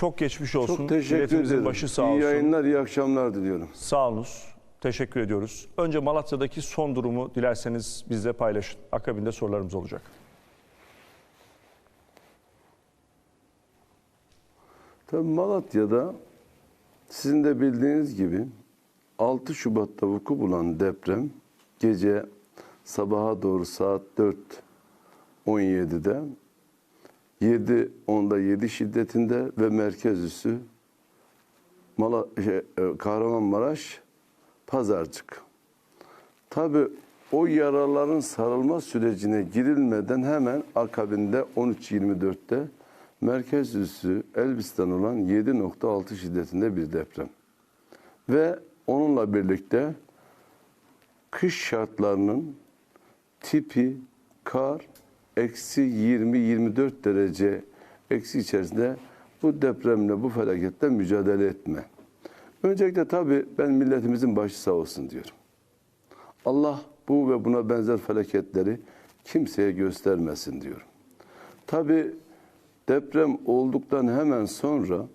Çok geçmiş olsun. Çok teşekkür ederim. başı sağ iyi olsun. yayınlar, iyi akşamlar diliyorum. Sağ olunuz. Teşekkür ediyoruz. Önce Malatya'daki son durumu dilerseniz bizle paylaşın. Akabinde sorularımız olacak. Tabii Malatya'da sizin de bildiğiniz gibi 6 Şubat'ta vuku bulan deprem gece sabaha doğru saat 4.17'de 7.10'da 7 şiddetinde ve merkez üssü Mala, şey, e, Kahramanmaraş Pazarcık. Tabii o yaraların sarılma sürecine girilmeden hemen akabinde 13.24'te merkez üssü Elbistan olan 7.6 şiddetinde bir deprem. Ve onunla birlikte kış şartlarının tipi kar eksi 20-24 derece eksi içerisinde bu depremle bu felaketle mücadele etme. Öncelikle tabii ben milletimizin başı sağ olsun diyorum. Allah bu ve buna benzer felaketleri kimseye göstermesin diyorum. Tabi deprem olduktan hemen sonra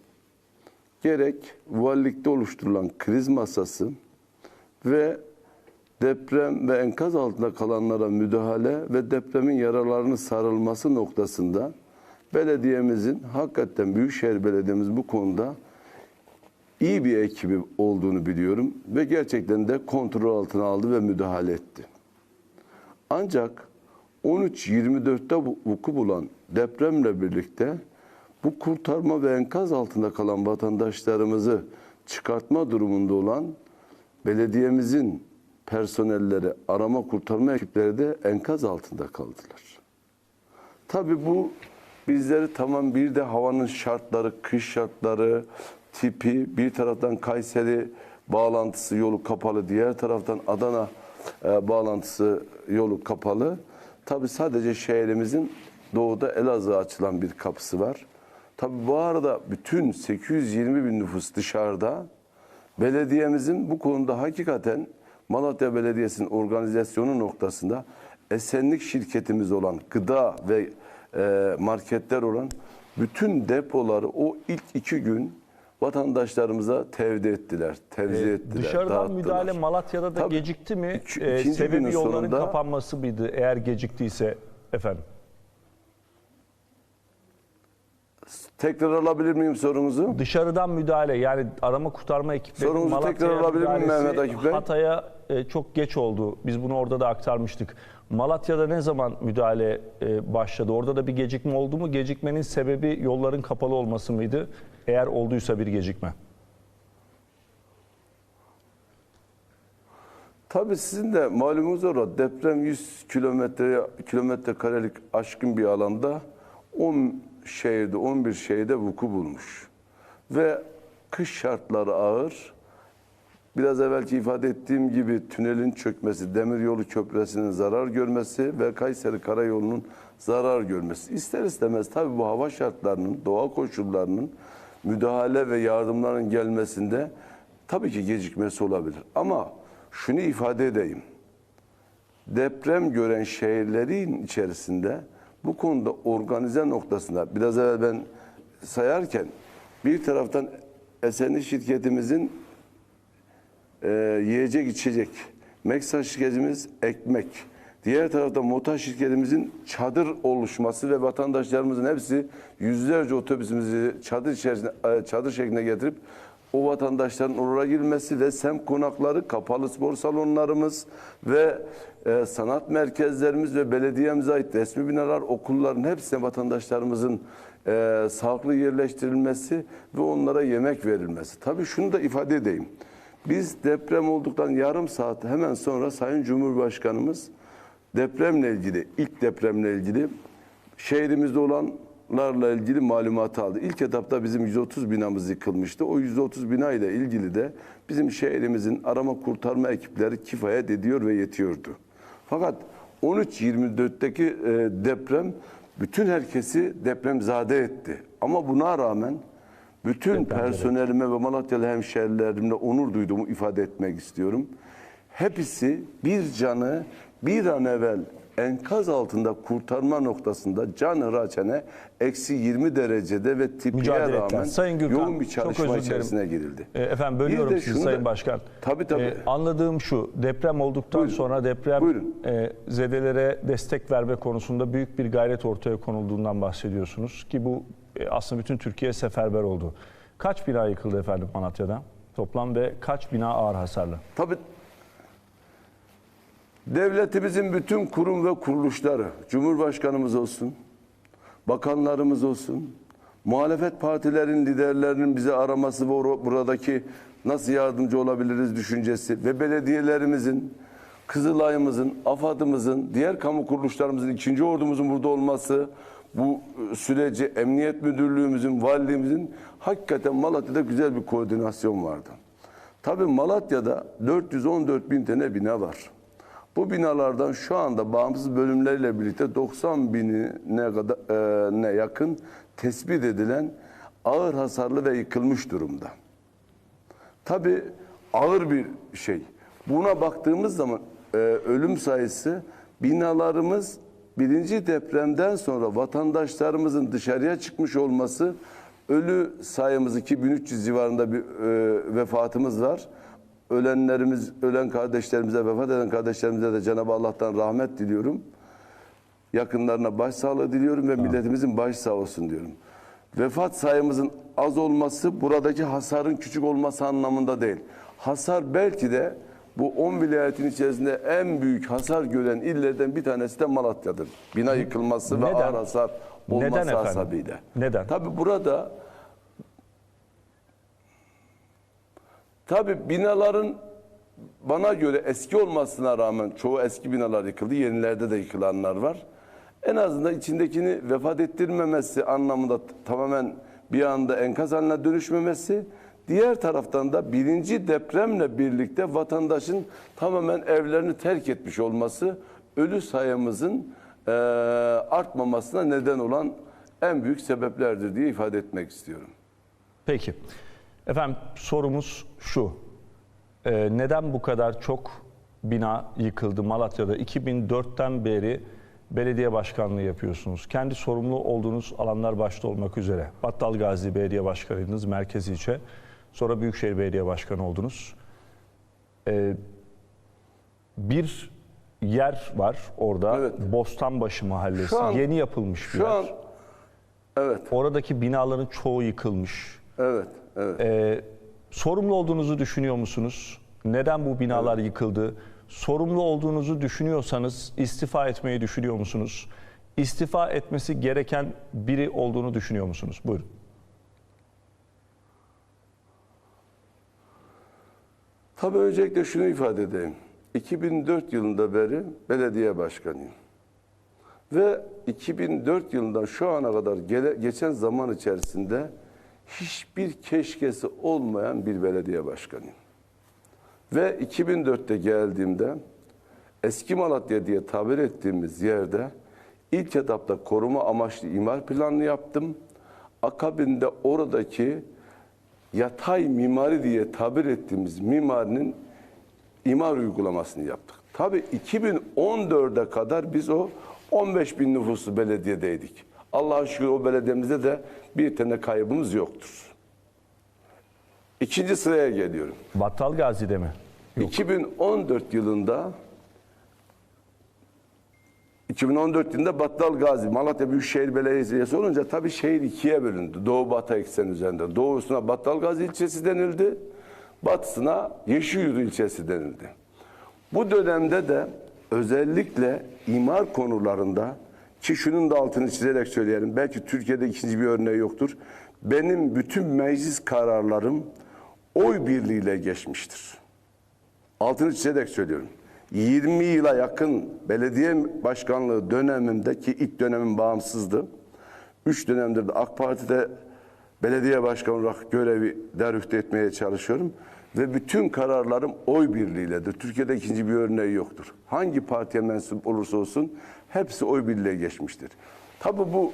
gerek valilikte oluşturulan kriz masası ve deprem ve enkaz altında kalanlara müdahale ve depremin yaralarını sarılması noktasında belediyemizin hakikaten Büyükşehir Belediye'miz bu konuda iyi bir ekibi olduğunu biliyorum ve gerçekten de kontrol altına aldı ve müdahale etti. Ancak 13-24'te vu- vuku bulan depremle birlikte bu kurtarma ve enkaz altında kalan vatandaşlarımızı çıkartma durumunda olan belediyemizin personelleri, arama kurtarma ekipleri de enkaz altında kaldılar. Tabii bu bizleri tamam bir de havanın şartları, kış şartları, tipi, bir taraftan Kayseri bağlantısı yolu kapalı, diğer taraftan Adana e, bağlantısı yolu kapalı. Tabii sadece şehrimizin doğuda Elazığ'a açılan bir kapısı var. Tabii bu arada bütün 820 bin nüfus dışarıda. Belediyemizin bu konuda hakikaten Malatya Belediyesi'nin organizasyonu noktasında esenlik şirketimiz olan gıda ve e, marketler olan bütün depoları o ilk iki gün vatandaşlarımıza tevdi ettiler, tevzi ettiler, Ee, Dışarıdan dağıttılar. müdahale Malatya'da da Tabii. gecikti mi? İki- Ee, sebebi yolların sonunda- kapanması mıydı eğer geciktiyse efendim? Tekrar alabilir miyim sorunuzu? Dışarıdan müdahale yani arama kurtarma ekipleri Sorunuzu tekrar alabilir miyim Mehmet Akif Bey? Hatay'a e, çok geç oldu. Biz bunu orada da aktarmıştık. Malatya'da ne zaman müdahale e, başladı? Orada da bir gecikme oldu mu? Gecikmenin sebebi yolların kapalı olması mıydı? Eğer olduysa bir gecikme. Tabii sizin de malumunuz olarak deprem 100 kilometre kilometre karelik aşkın bir alanda 10 şehirde 11 şehirde vuku bulmuş. Ve kış şartları ağır. Biraz evvelki ifade ettiğim gibi tünelin çökmesi, demiryolu köprüsünün zarar görmesi ve Kayseri Karayolu'nun zarar görmesi. İster istemez tabii bu hava şartlarının, doğa koşullarının müdahale ve yardımların gelmesinde tabii ki gecikmesi olabilir. Ama şunu ifade edeyim. Deprem gören şehirlerin içerisinde bu konuda organize noktasında biraz evvel ben sayarken bir taraftan Esenli şirketimizin e, yiyecek içecek. Meksa şirketimiz ekmek. Diğer tarafta Mota şirketimizin çadır oluşması ve vatandaşlarımızın hepsi yüzlerce otobüsümüzü çadır içerisinde e, çadır şeklinde getirip o vatandaşların oraya girmesi ve sem konakları, kapalı spor salonlarımız ve e, sanat merkezlerimiz ve belediyemize ait resmi binalar, okulların hepsine vatandaşlarımızın e, sağlıklı yerleştirilmesi ve onlara yemek verilmesi. Tabii şunu da ifade edeyim. Biz deprem olduktan yarım saat hemen sonra Sayın Cumhurbaşkanımız depremle ilgili, ilk depremle ilgili şehrimizde olanlarla ilgili malumatı aldı. İlk etapta bizim 130 binamız yıkılmıştı. O 130 bina ile ilgili de bizim şehrimizin arama kurtarma ekipleri kifayet ediyor ve yetiyordu. Fakat 13-24'teki e, deprem bütün herkesi depremzade etti. Ama buna rağmen bütün personelime ve Malatyalı hemşerilerimle onur duyduğumu ifade etmek istiyorum. Hepsi bir canı bir an evvel enkaz altında kurtarma noktasında can hıraçene eksi 20 derecede ve tipiye Mücadele ettiler. rağmen Sayın Gürkan, yoğun bir çalışma içerisine girildi. E, Efendim bölüyorum sizi Sayın da- Başkan. Tabii, tabii. E, anladığım şu, deprem olduktan Buyurun. sonra deprem Buyurun. e, zedelere destek verme konusunda büyük bir gayret ortaya konulduğundan bahsediyorsunuz. Ki bu aslında bütün Türkiye seferber oldu. Kaç bina yıkıldı efendim Malatya'da toplam ve kaç bina ağır hasarlı? Tabii devletimizin bütün kurum ve kuruluşları, Cumhurbaşkanımız olsun, bakanlarımız olsun, muhalefet partilerin liderlerinin bizi araması ve buradaki nasıl yardımcı olabiliriz düşüncesi ve belediyelerimizin, Kızılay'ımızın, AFAD'ımızın, diğer kamu kuruluşlarımızın, ikinci ordumuzun burada olması, bu e, süreci Emniyet Müdürlüğümüzün, valiliğimizin hakikaten Malatya'da güzel bir koordinasyon vardı. Tabii Malatya'da 414 bin tane bina var. Bu binalardan şu anda bağımsız bölümleriyle birlikte 90 binine kadar e, ne yakın tespit edilen ağır hasarlı ve yıkılmış durumda. Tabii ağır bir şey. Buna baktığımız zaman e, ölüm sayısı binalarımız birinci depremden sonra vatandaşlarımızın dışarıya çıkmış olması ölü sayımız 2300 civarında bir e, vefatımız var. Ölenlerimiz, ölen kardeşlerimize, vefat eden kardeşlerimize de Cenab-ı Allah'tan rahmet diliyorum yakınlarına başsağlığı diliyorum ve milletimizin baş sağ olsun diyorum. Vefat sayımızın az olması buradaki hasarın küçük olması anlamında değil. Hasar belki de bu 10 vilayetin içerisinde en büyük hasar gören illerden bir tanesi de Malatya'dır. Bina yıkılması ve Neden? ağır hasar olması Neden efendim? hasebiyle. Neden? Tabii burada tabii binaların bana göre eski olmasına rağmen çoğu eski binalar yıkıldı. Yenilerde de yıkılanlar var. En azından içindekini vefat ettirmemesi anlamında tamamen bir anda enkaz haline dönüşmemesi. Diğer taraftan da birinci depremle birlikte vatandaşın tamamen evlerini terk etmiş olması ölü sayımızın eee, artmamasına neden olan en büyük sebeplerdir diye ifade etmek istiyorum. Peki. Efendim sorumuz şu. Ee, neden bu kadar çok bina yıkıldı Malatya'da? 2004'ten beri belediye başkanlığı yapıyorsunuz. Kendi sorumlu olduğunuz alanlar başta olmak üzere. Battal Gazi Belediye Başkanıydınız, merkez ilçe. Sonra Büyükşehir Belediye Başkanı oldunuz. Ee, bir yer var orada. Evet. Bostanbaşı Mahallesi. Şu an- Yeni yapılmış bir Şu yer. an evet, Oradaki binaların çoğu yıkılmış. evet, evet. Ee, sorumlu olduğunuzu düşünüyor musunuz? Neden bu binalar yıkıldı? Sorumlu olduğunuzu düşünüyorsanız istifa etmeyi düşünüyor musunuz? İstifa etmesi gereken biri olduğunu düşünüyor musunuz? Buyurun. Tabii öncelikle şunu ifade edeyim. 2004 yılında beri belediye başkanıyım. Ve 2004 yılından şu ana kadar gele- geçen zaman içerisinde hiçbir keşkesi olmayan bir belediye başkanıyım. Ve 2004'te geldiğimde eski Malatya diye tabir ettiğimiz yerde ilk etapta koruma amaçlı imar planını yaptım. Akabinde oradaki yatay mimari diye tabir ettiğimiz mimarinin imar uygulamasını yaptık. Tabii 2014'e kadar biz o 15 bin nüfuslu belediyedeydik. Allah'a şükür o belediyemizde de bir tane kaybımız yoktur. İkinci sıraya geliyorum. Battal Gazi'de mi? 2014 yılında 2014 yılında Battal Gazi, Malatya Büyükşehir Belediyesi olunca tabii şehir ikiye bölündü. Doğu batı eksen üzerinde. Doğusuna Battal Gazi ilçesi denildi. Batısına Yeşilyurt ilçesi denildi. Bu dönemde de özellikle imar konularında ki şunun da altını çizerek söyleyelim. Belki Türkiye'de ikinci bir örneği yoktur. Benim bütün meclis kararlarım oy birliğiyle geçmiştir. Altını çizerek söylüyorum. 20 yıla yakın belediye başkanlığı dönemimdeki ilk dönemim bağımsızdı. 3 dönemdir de AK Parti'de belediye başkanı olarak görevi derüfte etmeye çalışıyorum. Ve bütün kararlarım oy birliğiyledir. Türkiye'de ikinci bir örneği yoktur. Hangi partiye mensup olursa olsun hepsi oy birliğiyle geçmiştir. Tabii bu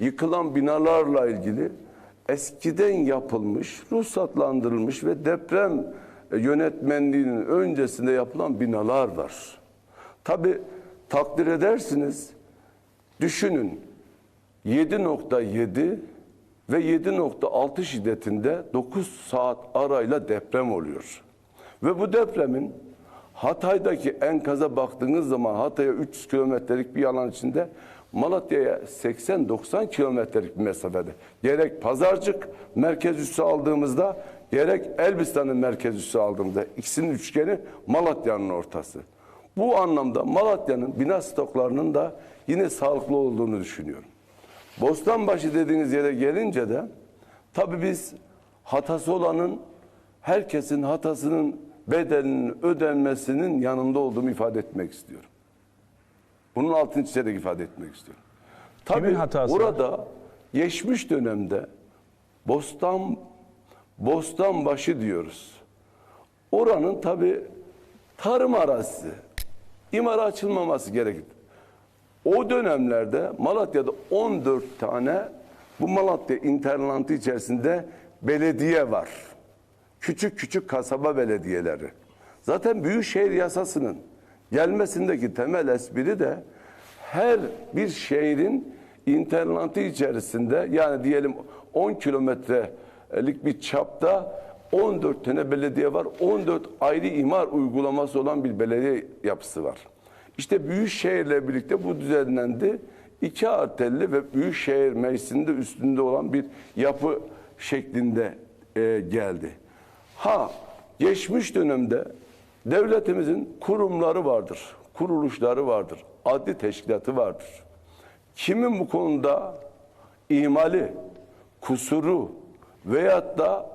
yıkılan binalarla ilgili eskiden yapılmış, ruhsatlandırılmış ve deprem yönetmenliğinin öncesinde yapılan binalar var. Tabi takdir edersiniz. Düşünün 7.7 ve 7.6 şiddetinde 9 saat arayla deprem oluyor. Ve bu depremin Hatay'daki enkaza baktığınız zaman Hatay'a 300 kilometrelik bir alan içinde Malatya'ya 80-90 kilometrelik bir mesafede. Gerek Pazarcık merkez üssü aldığımızda gerek Elbistan'ın merkez üssü aldığımızda ikisinin üçgeni Malatya'nın ortası. Bu anlamda Malatya'nın bina stoklarının da yine sağlıklı olduğunu düşünüyorum. Bostanbaşı dediğiniz yere gelince de tabii biz hatası olanın herkesin hatasının bedelinin ödenmesinin yanında olduğumu ifade etmek istiyorum. Bunun altını çizerek ifade etmek istiyorum. Tabii Kimin hatası orada geçmiş dönemde Bostan Bostanbaşı diyoruz. Oranın tabii tarım arazisi. imara açılmaması gerekir. O dönemlerde Malatya'da 14 tane bu Malatya internantı içerisinde belediye var. Küçük küçük kasaba belediyeleri. Zaten Büyükşehir Yasası'nın gelmesindeki temel espri de her bir şehrin internantı içerisinde yani diyelim 10 kilometrelik bir çapta 14 tane belediye var. 14 ayrı imar uygulaması olan bir belediye yapısı var. İşte Büyükşehir'le birlikte bu düzenlendi. İki artelli ve Büyükşehir Meclisi'nde üstünde olan bir yapı şeklinde e, geldi. Ha geçmiş dönemde devletimizin kurumları vardır, kuruluşları vardır, adli teşkilatı vardır. Kimin bu konuda ihmali, kusuru veyahut da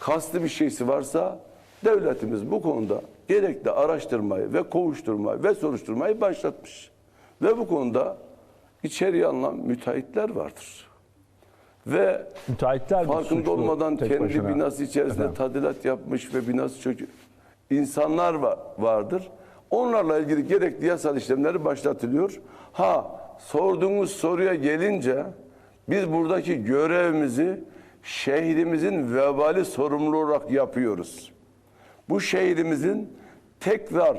kastı bir şeysi varsa devletimiz bu konuda gerekli araştırmayı ve kovuşturmayı ve soruşturmayı başlatmış. Ve bu konuda içeriye alınan müteahhitler vardır. Ve Müteahhitler farkında olmadan kendi başına? binası içerisinde Efendim? tadilat yapmış ve binası çökü insanlar va- vardır. Onlarla ilgili gerekli yasal işlemleri başlatılıyor. Ha sorduğunuz soruya gelince biz buradaki görevimizi şehrimizin vebali sorumlu olarak yapıyoruz. Bu şehrimizin tekrar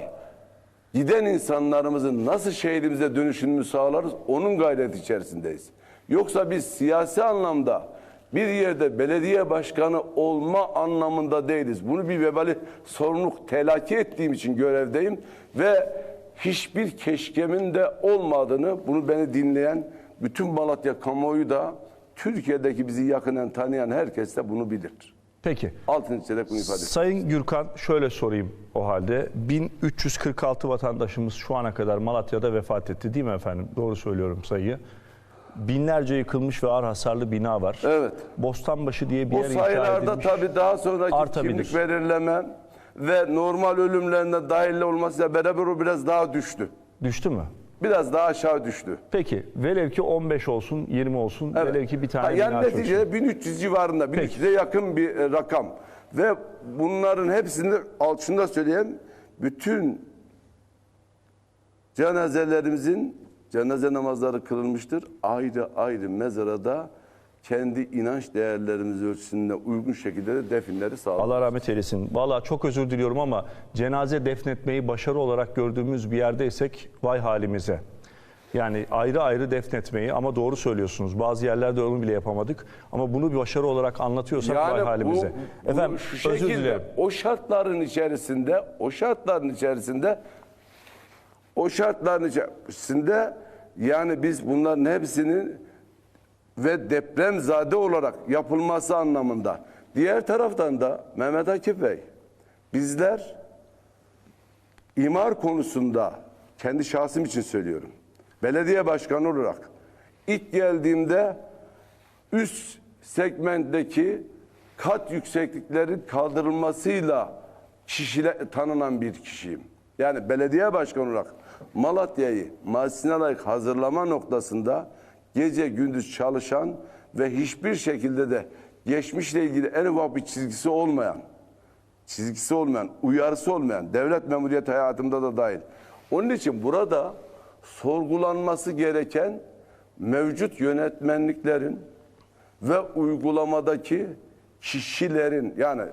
giden insanlarımızın nasıl şehrimize dönüşünü sağlarız onun gayreti içerisindeyiz. Yoksa biz siyasi anlamda bir yerde belediye başkanı olma anlamında değiliz. Bunu bir vebali sorumluluk telaki ettiğim için görevdeyim ve hiçbir keşkemin de olmadığını bunu beni dinleyen bütün Malatya kamuoyu da Türkiye'deki bizi yakından tanıyan herkes de bunu bilir. Peki. Altın çizerek bunu ifade ediyorum. Sayın Gürkan şöyle sorayım o halde. 1346 vatandaşımız şu ana kadar Malatya'da vefat etti değil mi efendim? Doğru söylüyorum sayıyı. Binlerce yıkılmış ve ağır hasarlı bina var. Evet. Bostanbaşı diye bir O yer inşa sayılarda edilmiş. tabii daha sonraki Artabilir. kimlik belirleme ve normal ölümlerine dahil olmasıyla beraber o biraz daha düştü. Düştü mü? Biraz daha aşağı düştü. Peki velev ki 15 olsun, 20 olsun, Evet. velev ki bir tane Ha, yani bina çöksün. neticede 1300 civarında, 1300'e yakın bir e, rakam. Ve bunların hepsini alt şunu da söyleyeyim. Bütün cenazelerimizin cenaze namazları kılınmıştır. Ayrı ayrı mezarada kendi inanç değerlerimiz ölçüsünde uygun şekilde de definleri sağladık. Allah rahmet eylesin. Valla çok özür diliyorum ama cenaze defnetmeyi başarı olarak gördüğümüz bir yerdeysek vay halimize. Yani ayrı ayrı defnetmeyi ama doğru söylüyorsunuz. Bazı yerlerde onu bile yapamadık. Ama bunu bir başarı olarak anlatıyorsak vay halimize. bu Efendim şu özür dilerim. O şartların içerisinde, o şartların içerisinde, o şartların içerisinde yani biz bunların hepsinin ve depremzade olarak yapılması anlamında. Diğer taraftan da Mehmet Akif Bey, bizler imar konusunda kendi şahsım için söylüyorum. Belediye başkanı olarak ilk geldiğimde üst segmentteki kat yüksekliklerin kaldırılmasıyla kişile, tanınan bir kişiyim. Yani belediye başkanı olarak Malatya'yı mahzine layık hazırlama noktasında gece gündüz çalışan ve hiçbir şekilde de geçmişle ilgili en ufak bir çizgisi olmayan çizgisi olmayan, uyarısı olmayan devlet memuriyet hayatımda da dahil. Onun için burada sorgulanması gereken mevcut yönetmenliklerin ve uygulamadaki kişilerin yani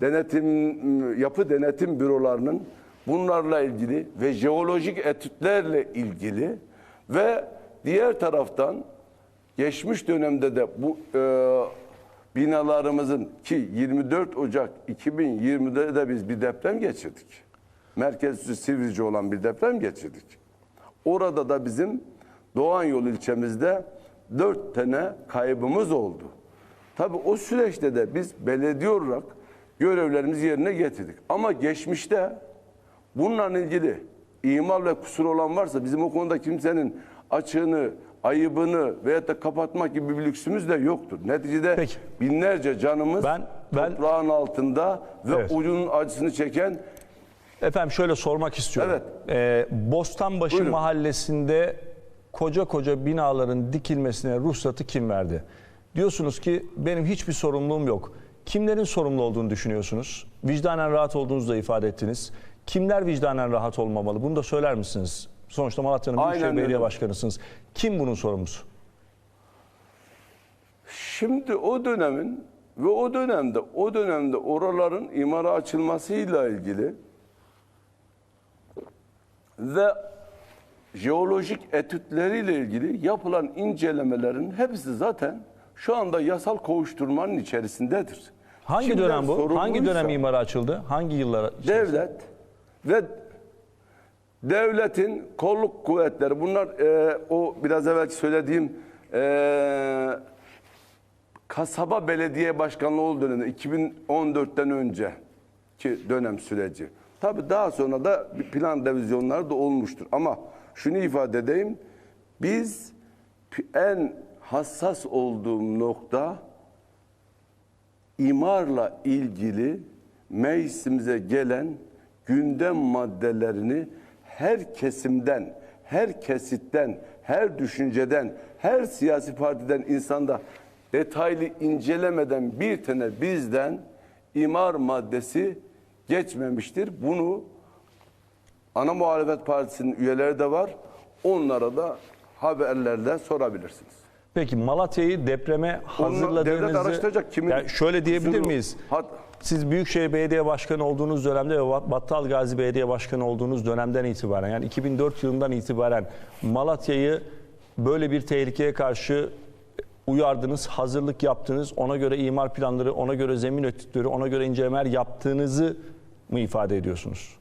denetim yapı denetim bürolarının bunlarla ilgili ve jeolojik etütlerle ilgili ve diğer taraftan geçmiş dönemde de bu e, binalarımızın ki 24 Ocak 2020'de de biz bir deprem geçirdik. Merkez üssü Sivrice olan bir deprem geçirdik. Orada da bizim Doğan Yol ilçemizde dört tane kaybımız oldu. Tabii o süreçte de biz belediye olarak görevlerimizi yerine getirdik. Ama geçmişte bununla ilgili imal ve kusur olan varsa bizim o konuda kimsenin açığını, ayıbını veyahut da kapatmak gibi bir lüksümüz de yoktur. Neticede Peki. binlerce canımız Ben- ben- toprağın altında ve Evet. ucunun acısını çeken Efendim şöyle sormak istiyorum. Evet. Ee, Bostanbaşı Buyurun. mahallesinde koca koca binaların dikilmesine ruhsatı kim verdi? Diyorsunuz ki benim hiçbir sorumluluğum yok. Kimlerin sorumlu olduğunu düşünüyorsunuz? Vicdanen rahat olduğunuzu da ifade ettiniz. Kimler vicdanen rahat olmamalı? Bunu da söyler misiniz? Sonuçta Malatya'nın Büyükşehir Aynen Belediye öyle. Başkanısınız. Kim bunun sorumlusu? Şimdi o dönemin ve o dönemde o dönemde oraların imara açılmasıyla ilgili ve jeolojik etütleriyle ilgili yapılan incelemelerin hepsi zaten şu anda yasal kovuşturmanın içerisindedir. Hangi Kimler dönem bu? Hangi dönem imara açıldı? Hangi yıllara? Devlet ve devletin kolluk kuvvetleri bunlar e, o biraz evvelki söylediğim e, kasaba belediye başkanlığı olduğu dönemde 2014'ten önceki dönem süreci. Tabii daha sonra da bir plan revizyonları da olmuştur. Ama şunu ifade edeyim. Biz en hassas olduğum nokta imarla ilgili meclisimize gelen gündem maddelerini her kesimden, her kesitten, her düşünceden, her siyasi partiden insanda detaylı incelemeden bir tane bizden imar maddesi geçmemiştir. Bunu ana muhalefet partisinin üyeleri de var. Onlara da haberlerle sorabilirsiniz. Peki Malatya'yı depreme hazırladığınızı... devlet araştıracak kimin Yani şöyle diyebilir kusuru- miyiz? Hat- Siz Büyükşehir Belediye Başkanı olduğunuz dönemde ve Bat- Battal Gazi Belediye Başkanı olduğunuz dönemden itibaren yani 2004 yılından itibaren Malatya'yı böyle bir tehlikeye karşı uyardınız, hazırlık yaptınız, ona göre imar planları, ona göre zemin etütleri, ona göre incelemeler yaptığınızı mı ifade ediyorsunuz?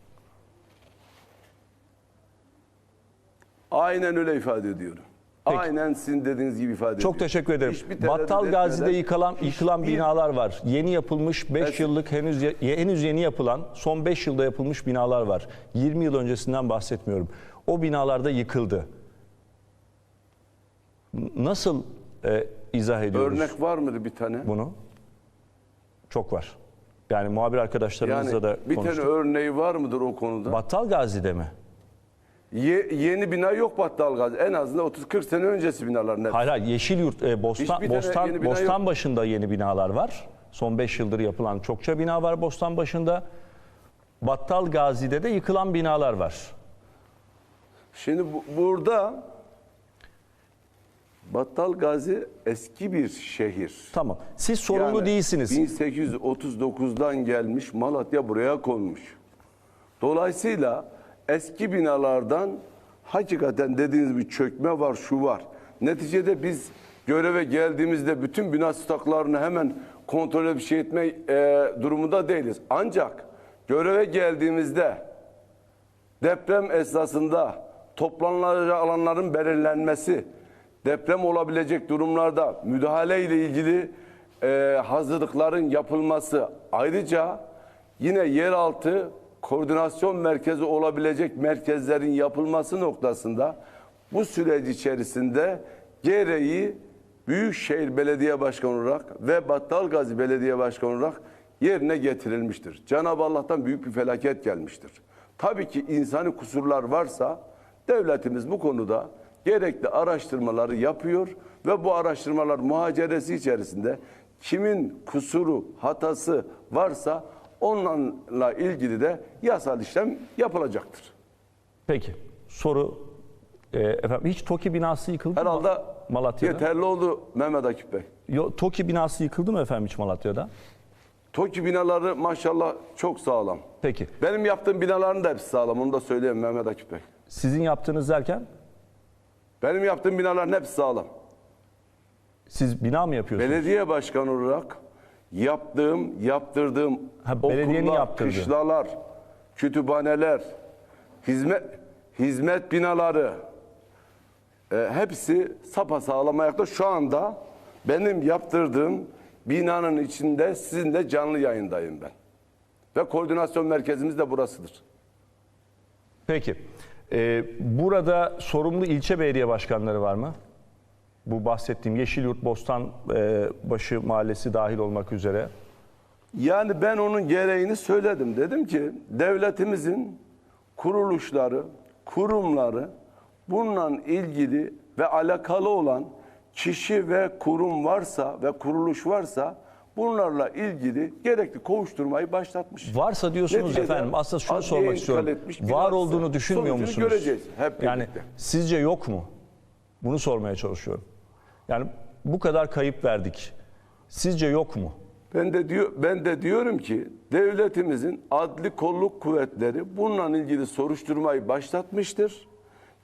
Aynen öyle ifade ediyorum. Peki. Aynen sizin dediğiniz gibi ifade. Çok teşekkür ederim. Hiçbir tereddüt Battal Gazi'de etmeden, yıkılan yıkılan hiçbir- binalar var. Yeni yapılmış 5 Es- yıllık henüz ye- henüz yeni yapılan son 5 yılda yapılmış binalar var. 20 yıl öncesinden bahsetmiyorum. O binalarda yıkıldı. N- Nasıl e, izah ediyoruz Örnek var mıdır bir tane? bunu? Çok var. Yani muhabir arkadaşlarımızla Yani da bir tane örneği var mıdır o konuda? Battal Gazi'de mi? Ye- yeni bina yok Battal Gazi. En azından 30-40 sene öncesi binaların hepsi. Hayır hayır Yeşilyurt e, Bostan Hiçbir tane Bostan yeni bina yok. Bostan başında yeni binalar var. Son 5 yıldır yapılan çokça bina var Bostan başında. Battal Gazi'de de yıkılan binalar var. Şimdi bu- burada Battal Gazi eski bir şehir. Tamam. Siz sorumlu Yani değilsiniz. 1839'dan gelmiş Malatya buraya konmuş. Dolayısıyla eski binalardan hakikaten dediğiniz bir çökme var, şu var. Neticede biz göreve geldiğimizde bütün bina stoklarını hemen kontrol bir şey etme e, durumunda değiliz. Ancak göreve geldiğimizde deprem esnasında toplanılacak alanların belirlenmesi, deprem olabilecek durumlarda müdahale ile ilgili e, hazırlıkların yapılması, ayrıca yine yeraltı koordinasyon merkezi olabilecek merkezlerin yapılması noktasında bu süreç içerisinde gereği Büyükşehir Belediye Başkanı olarak ve Battalgazi Belediye Başkanı olarak yerine getirilmiştir. Cenab-ı Allah'tan büyük bir felaket gelmiştir. Tabii ki insani kusurlar varsa devletimiz bu konuda gerekli araştırmaları yapıyor ve bu araştırmalar muhaceresi içerisinde kimin kusuru, hatası varsa onunla ilgili de yasal işlem yapılacaktır. Peki. Soru e, efendim hiç TOKİ binası yıkıldı mı Herhalde Malatya'da? yeterli oldu Mehmet Akif Bey. Yo, TOKİ binası yıkıldı mı efendim hiç Malatya'da? TOKİ binaları maşallah çok sağlam. Peki. Benim yaptığım binaların da hepsi sağlam. Onu da söyleyeyim Mehmet Akif Bey. Sizin yaptığınız derken Benim yaptığım binaların hepsi sağlam. siz bina mı yapıyorsunuz? Belediye başkanı olarak yaptığım, yaptırdığım Ha, okullar, kışlalar, kütüphaneler, hizmet hizmet binaları e, hepsi sapasağlam ayakta. Şu anda benim yaptırdığım binanın içinde sizinle canlı yayındayım ben. Ve koordinasyon merkezimiz de burasıdır. Peki. Ee, burada sorumlu ilçe belediye başkanları var mı? Bu bahsettiğim Yeşilyurt, Bostan e, başı mahallesi dahil olmak üzere. Yani ben onun gereğini söyledim. Dedim ki devletimizin kuruluşları, kurumları bununla ilgili ve alakalı olan kişi ve kurum varsa ve kuruluş varsa bunlarla ilgili gerekli kovuşturmayı başlatmış. Varsa diyorsunuz Neticede efendim aslında şunu sormak istiyorum. etmiş Var olduğunu düşünmüyor musunuz? göreceğiz hep Yani birlikte. sizce yok mu? Bunu sormaya çalışıyorum. Yani bu kadar kayıp verdik. Sizce yok mu? Ben de diyor ben de diyorum ki devletimizin adli kolluk kuvvetleri bununla ilgili soruşturmayı başlatmıştır.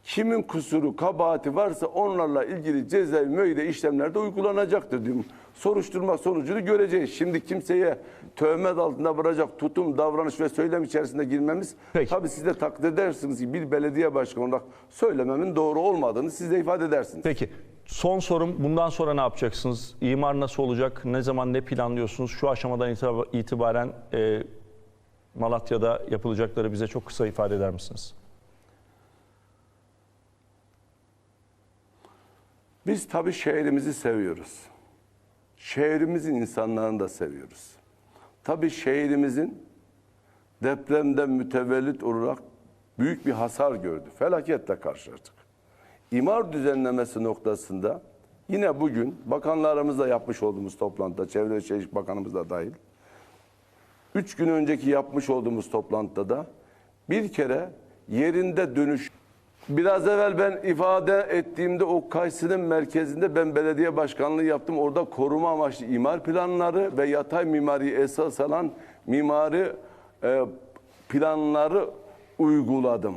Kimin kusuru, kabahati varsa onlarla ilgili cezai müeyyide işlemler de uygulanacaktır diyorum. Soruşturma sonucunu göreceğiz. Şimdi kimseye töhmet altında bırakacak tutum, davranış ve söylem içerisinde girmemiz Peki. tabii siz de takdir edersiniz ki bir belediye başkanı olarak söylememin doğru olmadığını siz de ifade edersiniz. Peki son sorum bundan sonra ne yapacaksınız? İmar nasıl olacak? Ne zaman ne planlıyorsunuz? Şu aşamadan itib- itibaren e, Malatya'da yapılacakları bize çok kısa ifade eder misiniz? Biz tabii şehrimizi seviyoruz. Şehrimizin insanlarını da seviyoruz. Tabii şehrimizin depremden mütevellit olarak büyük bir hasar gördü. Felaketle karşılaştık. İmar düzenlemesi noktasında yine bugün bakanlarımızla yapmış olduğumuz toplantıda, Çevre ve Şehircilik Bakanımız da dahil, üç gün önceki yapmış olduğumuz toplantıda da bir kere yerinde dönüş Biraz evvel ben ifade ettiğimde o Kayseri'nin merkezinde ben belediye başkanlığı yaptım. Orada koruma amaçlı imar planları ve yatay mimari esas alan mimari e, planları uyguladım.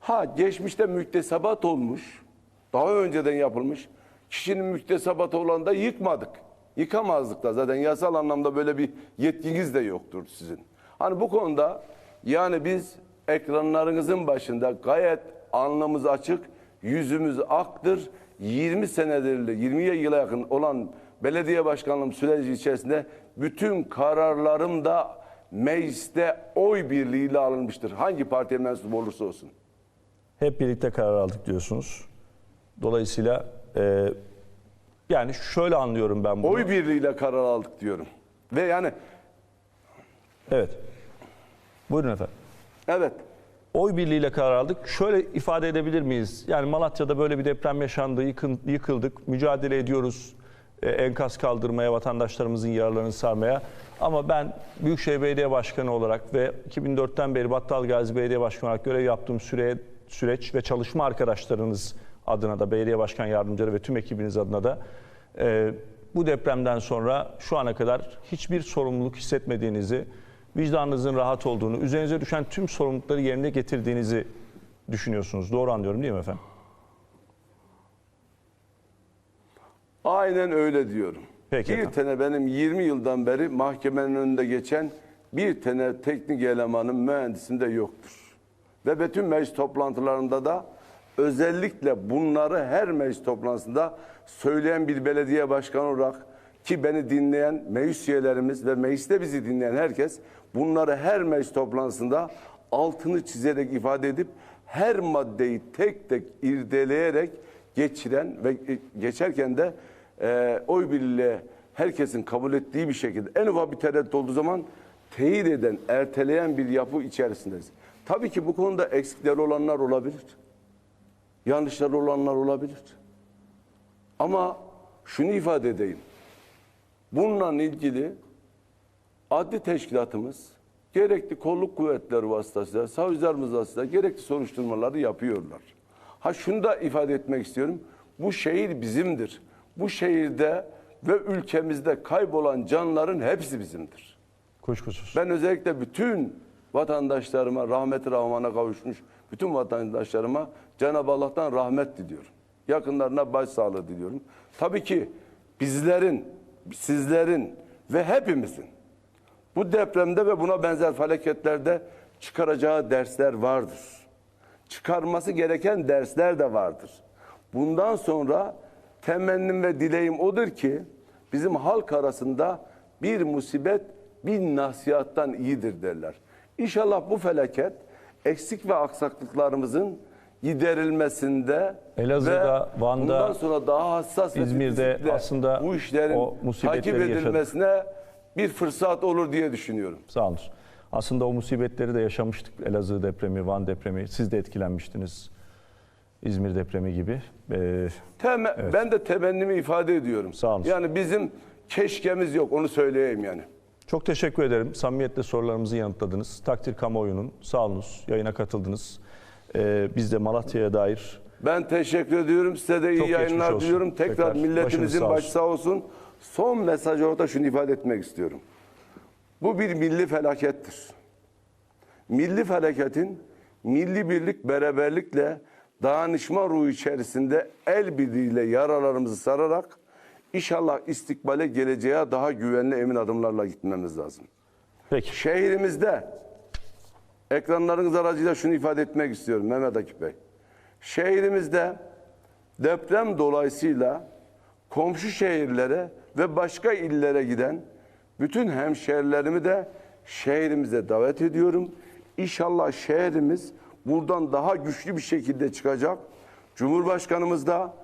Ha geçmişte müktesebat olmuş. Daha önceden yapılmış. Kişinin müktesebatı olan da yıkmadık. Yıkamazdık da zaten yasal anlamda böyle bir yetkiniz de yoktur sizin. Hani bu konuda yani biz ekranlarınızın başında gayet alnımız açık, yüzümüz aktır. 20 senedir, 20 yıla yakın olan belediye başkanlığım süreci içerisinde bütün kararlarım da mecliste oy birliğiyle alınmıştır. Hangi partiye mensup olursa olsun. Hep birlikte karar aldık diyorsunuz. Dolayısıyla e, yani şöyle anlıyorum ben bunu. Oy birliğiyle karar aldık diyorum. Ve yani Evet. Buyurun efendim. evet Oy birliğiyle karar aldık. Şöyle ifade edebilir miyiz? Yani Malatya'da böyle bir deprem yaşandı, yıkın, yıkıldık, mücadele ediyoruz e, enkaz kaldırmaya, vatandaşlarımızın yaralarını sarmaya. Ama ben Büyükşehir Belediye Başkanı olarak ve 2004'ten beri Battal Gazi Belediye Başkanı olarak görev yaptığım süre, süreç ve çalışma arkadaşlarınız adına da, belediye başkan yardımcıları ve tüm ekibiniz adına da e, bu depremden sonra şu ana kadar hiçbir sorumluluk hissetmediğinizi, vicdanınızın rahat olduğunu, üzerinize düşen tüm sorumlulukları yerine getirdiğinizi düşünüyorsunuz. Doğru anlıyorum değil mi efendim? aynen öyle diyorum. Peki bir efendim. tane benim 20 yıldan beri mahkemenin önünde geçen bir tane teknik elemanın mühendisinde yoktur. Ve bütün meclis toplantılarında da özellikle bunları her meclis toplantısında söyleyen bir belediye başkanı olarak ki beni dinleyen meclis üyelerimiz ve mecliste bizi dinleyen herkes bunları her meclis toplantısında altını çizerek ifade edip her maddeyi tek tek irdeleyerek geçiren ve geçerken de e, oy birliğiyle herkesin kabul ettiği bir şekilde en ufak bir tereddüt olduğu zaman teyit eden, erteleyen bir yapı içerisindeyiz. Tabii ki bu konuda eksikleri olanlar olabilir. Yanlışları olanlar olabilir. Ama şunu ifade edeyim. Bununla ilgili adli teşkilatımız gerekli kolluk kuvvetleri vasıtasıyla, savcılarımız vasıtasıyla gerekli soruşturmaları yapıyorlar. Ha şunu da ifade etmek istiyorum. Bu şehir bizimdir. Bu şehirde ve ülkemizde kaybolan canların hepsi bizimdir. Kuşkusuz. Ben özellikle bütün vatandaşlarıma, rahmet rahmana kavuşmuş bütün vatandaşlarıma Cenab-ı Allah'tan rahmet diliyorum. Yakınlarına başsağlığı diliyorum. Tabii ki bizlerin, sizlerin ve hepimizin bu depremde ve buna benzer felaketlerde çıkaracağı dersler vardır. Çıkarması gereken dersler de vardır. Bundan sonra temennim ve dileğim odur ki bizim halk arasında bir musibet bin nasihattan iyidir derler. İnşallah bu felaket eksik ve aksaklıklarımızın giderilmesinde Elazığ'da, ve Van'da, bundan sonra daha hassas İzmir'de aslında bu işlerin o takip yaşadık. edilmesine bir fırsat olur diye düşünüyorum. Sağ olun. Aslında o musibetleri de yaşamıştık. Elazığ depremi, Van depremi. Siz de etkilenmiştiniz. İzmir depremi gibi. Ee, Teme- Ben de temennimi ifade ediyorum. Sağ olun. Yani bizim keşkemiz yok onu söyleyeyim yani. çok teşekkür ederim. Samimiyetle sorularımızı yanıtladınız. Takdir kamuoyunun. Sağ olunuz. Yayına katıldınız. Ee, biz de Malatya'ya dair Ben teşekkür ediyorum. Size de iyi Çok yayınlar diliyorum. Tekrar, Tekrar milletimizin sağ başı sağ olsun. Son mesajı orada şunu ifade etmek istiyorum. Bu bir milli felakettir. Milli felaketin milli birlik beraberlikle dayanışma ruhu içerisinde el birliğiyle yaralarımızı sararak inşallah istikbale geleceğe daha güvenli emin adımlarla gitmemiz lazım. Peki. Şehrimizde ekranlarınız aracıyla şunu ifade etmek istiyorum Mehmet Akif Bey. Şehrimizde deprem dolayısıyla komşu şehirlere ve başka illere giden bütün hemşehrilerimi de şehrimize davet ediyorum. İnşallah şehrimiz buradan daha güçlü bir şekilde çıkacak. Cumhurbaşkanımız da,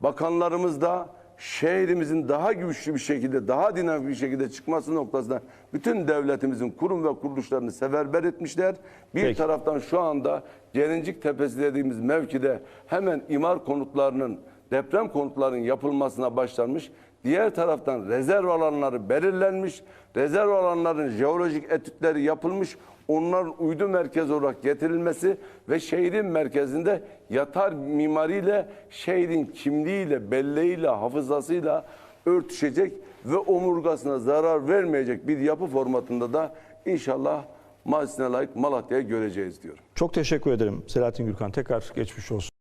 bakanlarımız da şehrimizin daha güçlü bir şekilde, daha dinamik bir şekilde çıkması noktasında bütün devletimizin kurum ve kuruluşlarını seferber etmişler. Bir Peki. taraftan şu anda Gelincik Tepesi dediğimiz mevkide hemen imar konutlarının, deprem konutlarının yapılmasına başlanmış. Diğer taraftan rezerv alanları belirlenmiş. Rezerv alanların jeolojik etütleri yapılmış. Onların uydu merkez olarak getirilmesi ve şehrin merkezinde yatar mimariyle şehrin kimliğiyle, belleğiyle, hafızasıyla örtüşecek ve omurgasına zarar vermeyecek bir yapı formatında da inşallah Mazisine layık Malatya'yı göreceğiz diyorum. Çok teşekkür ederim Selahattin Gürkan. Tekrar geçmiş olsun.